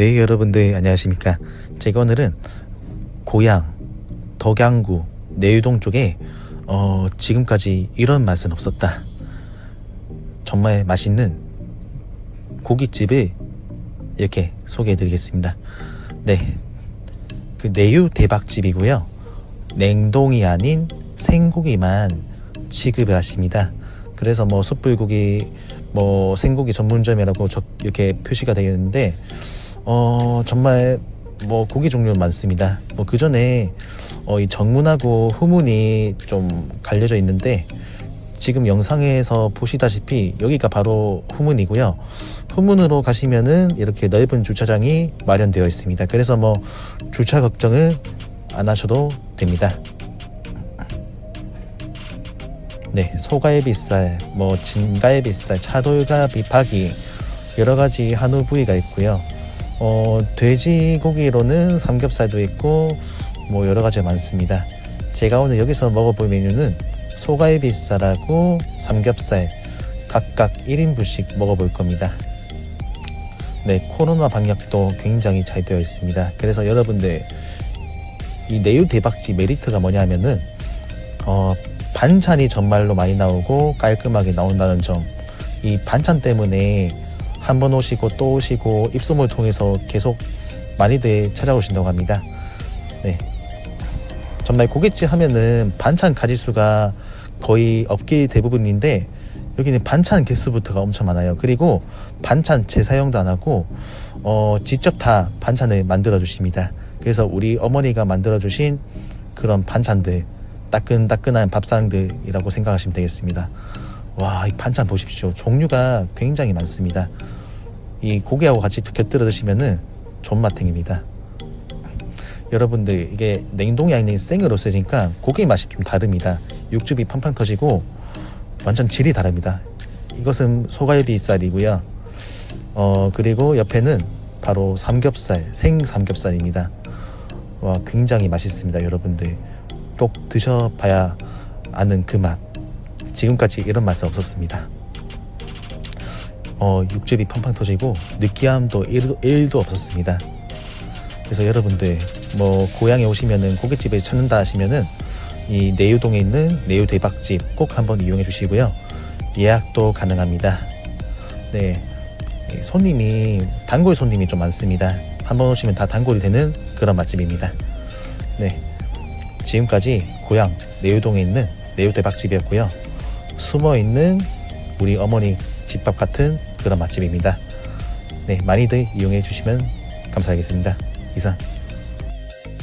네 여러분들 안녕하십니까? 제가 오늘은 고향 덕양구 내유동 쪽에 어, 지금까지 이런 맛은 없었다. 정말 맛있는 고깃집을 이렇게 소개해 드리겠습니다. 네그 내유 대박집이고요. 냉동이 아닌 생고기만 취급을 하십니다. 그래서 뭐 숯불고기 뭐 생고기 전문점이라고 저- 이렇게 표시가 되어 있는데 어 정말 뭐 고기 종류 많습니다. 뭐 그 전에 어, 이 정문하고 후문이 좀 갈려져 있는데 지금 영상에서 보시다시피 여기가 바로 후문이고요. 후문으로 가시면은 이렇게 넓은 주차장이 마련되어 있습니다. 그래서 뭐 주차 걱정을 안 하셔도 됩니다. 네, 소갈비살, 뭐 진갈비살, 차돌갈비, 파기 여러 가지 한우 부위가 있고요. 어, 돼지고기로는 삼겹살도 있고 뭐 여러 가지 많습니다. 제가 오늘 여기서 먹어볼 메뉴는 소갈비살하고 삼겹살 각각 1인분씩 먹어볼 겁니다. 네, 코로나 방역도 굉장히 잘 되어 있습니다. 그래서 여러분들 이 내유 대박집 메리트가 뭐냐면은 어, 반찬이 정말로 많이 나오고 깔끔하게 나온다는 점. 이 반찬 때문에 한 번 오시고 또 오시고 입소문 통해서 계속 많이들 찾아오신다고 합니다. 네. 정말 고깃집 하면은 반찬 가지수가 거의 업계 대부분인데 여기는 반찬 개수부터가 엄청 많아요. 그리고 반찬 재사용도 안 하고 어, 직접 다 반찬을 만들어 주십니다. 그래서 우리 어머니가 만들어 주신 그런 반찬들 따끈따끈한 밥상들이라고 생각하시면 되겠습니다. 와, 이 반찬 보십시오. 종류가 굉장히 많습니다. 이 고기하고 같이 곁들여 드시면은 존맛탱입니다. 여러분들 이게 냉동이 아닌 생으로 쓰니까 고기 맛이 좀 다릅니다. 육즙이 팡팡 터지고 완전 질이 다릅니다. 이것은 소갈비살이고요. 어 그리고 옆에는 바로 삼겹살, 생 삼겹살입니다. 와 굉장히 맛있습니다, 여러분들. 꼭 드셔봐야 아는 그 맛. 지금까지 이런 맛은 없었습니다. 어, 육즙이 팡팡 터지고 느끼함도 1도, 1도 없었습니다. 그래서 여러분들 뭐 고향에 오시면은 고깃집에 찾는다 하시면은 이 내유동에 있는 내유 대박집 꼭 한번 이용해 주시고요. 예약도 가능합니다. 네. 이 손님이 단골 손님이 좀 많습니다. 한번 오시면 다 단골이 되는 그런 맛집입니다. 네. 지금까지 고향 내유동에 있는 내유 대박집이었고요. 숨어 있는 우리 어머니 집밥 같은 그런 맛집입니다. 네, 많이들 이용해 주시면 감사하겠습니다. 이상